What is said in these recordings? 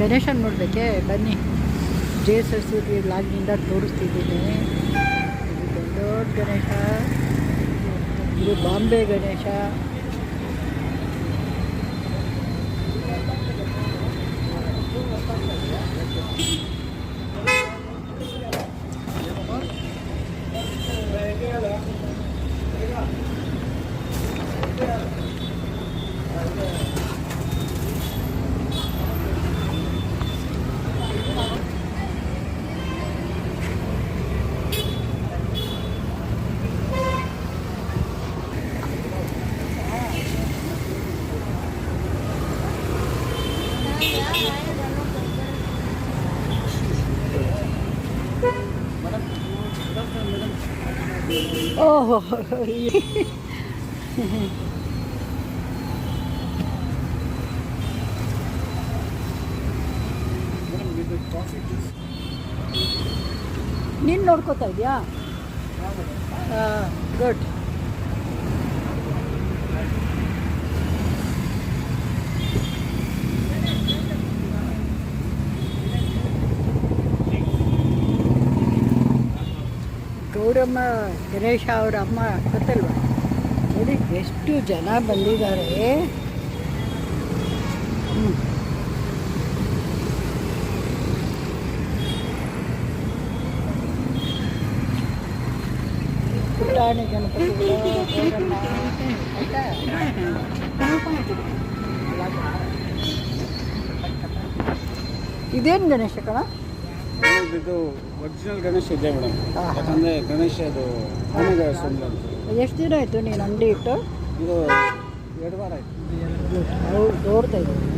ಗಣೇಶನ ನೋಡಬೇಕೆ ಬನ್ನಿ. ಜೆ ಸರಸ್ವತಿ ಲಾಗ್ನಿಂದ ತೋರಿಸ್ತಿದ್ದೀನಿ. ದೊಡ್ಡ ದೊಡ್ಡ ಗಣೇಶ. ಇದು ಬಾಂಬೆ ಗಣೇಶ. ಓಹೋ. ನೀನು ನೋಡ್ಕೋತಾ ಇದೆಯಾ? ಗುಡ್ ಗೌರಮ್ಮ, ಗಣೇಶ ಅವರ ಅಮ್ಮ ಗೊತ್ತಲ್ವಾ? ನೋಡಿ ಎಷ್ಟು ಜನ ಬಂದಿದ್ದಾರೆ. ಹ್ಮ್. ಪುಟಾಣಿ ಗಣಪತಿಗಳು ಆಯ್ತಾ? ಇದೇನು ಗಣೇಶ ಕಣ? ಇದು ಒರಿಜಿನಲ್ ಗಣೇಶ ಇದೆ ಮೇಡಮ್. ಯಾಕಂದರೆ ಗಣೇಶ ಅದು ಆನೆಗಳ ಸುಂದರ ಅಂತ. ಎಷ್ಟು ದಿನ ಆಯಿತು ನೀನು ಅಂಗಡಿ ಇಟ್ಟು? ಇದು ಎರಡು ವಾರ ಆಯ್ತು. ತೋರ್ತಾ ಇದ್ದೀನಿ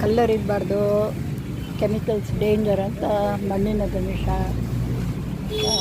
ಕಲ್ಲರ್ ಇರಬಾರ್ದು ಕೆಮಿಕಲ್ಸ್ ಡೇಂಜರ್ ಅಂತ ಮಣ್ಣಿನ ಗಣೇಶ ಆ,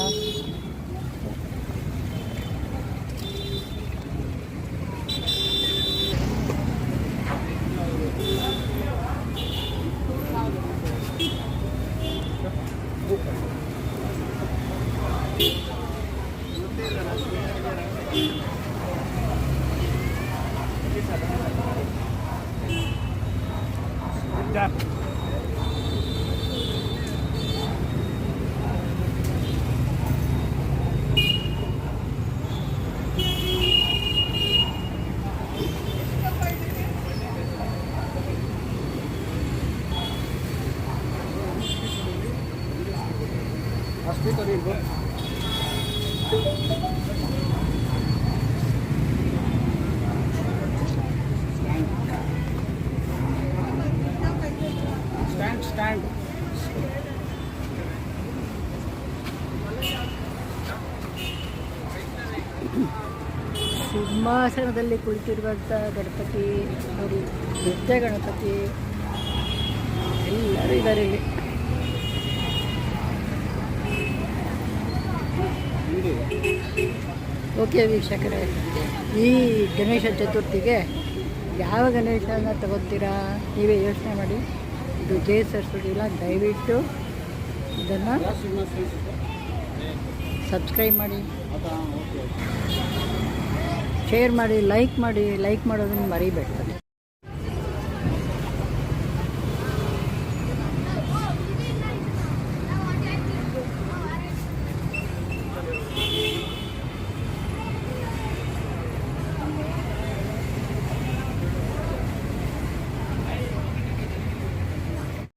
ಸ್ಟ್ಯಾಂಡ್ ಸ್ಟ್ಯಾಂಡ್ ಸಿಂಹಾಸನದಲ್ಲಿ ಕುಳಿತಿರುವಂಥ ಗಣಪತಿ ಅವರು ನೃತ್ಯ ಗಣಪತಿ ಎಲ್ಲರೂ ಇದ್ದಾರೆ ಇಲ್ಲಿ. ಓಕೆ ವೀಕ್ಷಕರೇ ಈ ಗಣೇಶ ಚತುರ್ಥಿಗೆ ಯಾವ ಗಣೇಶನ ತಗೋತೀರಾ? ನೀವೇ ಯೋಚನೆ ಮಾಡಿ. ಇದು ಜೆ ಸರಸ್ವತಿಲ್ಲ ದಯವಿಟ್ಟು ಇದನ್ನು ಸಬ್ಸ್ಕ್ರೈಬ್ ಮಾಡಿ. ಶೇರ್ ಮಾಡಿ ಲೈಕ್ ಮಾಡಿ ಲೈಕ್ ಮಾಡೋದನ್ನು ಮರಿಬೇಡಿ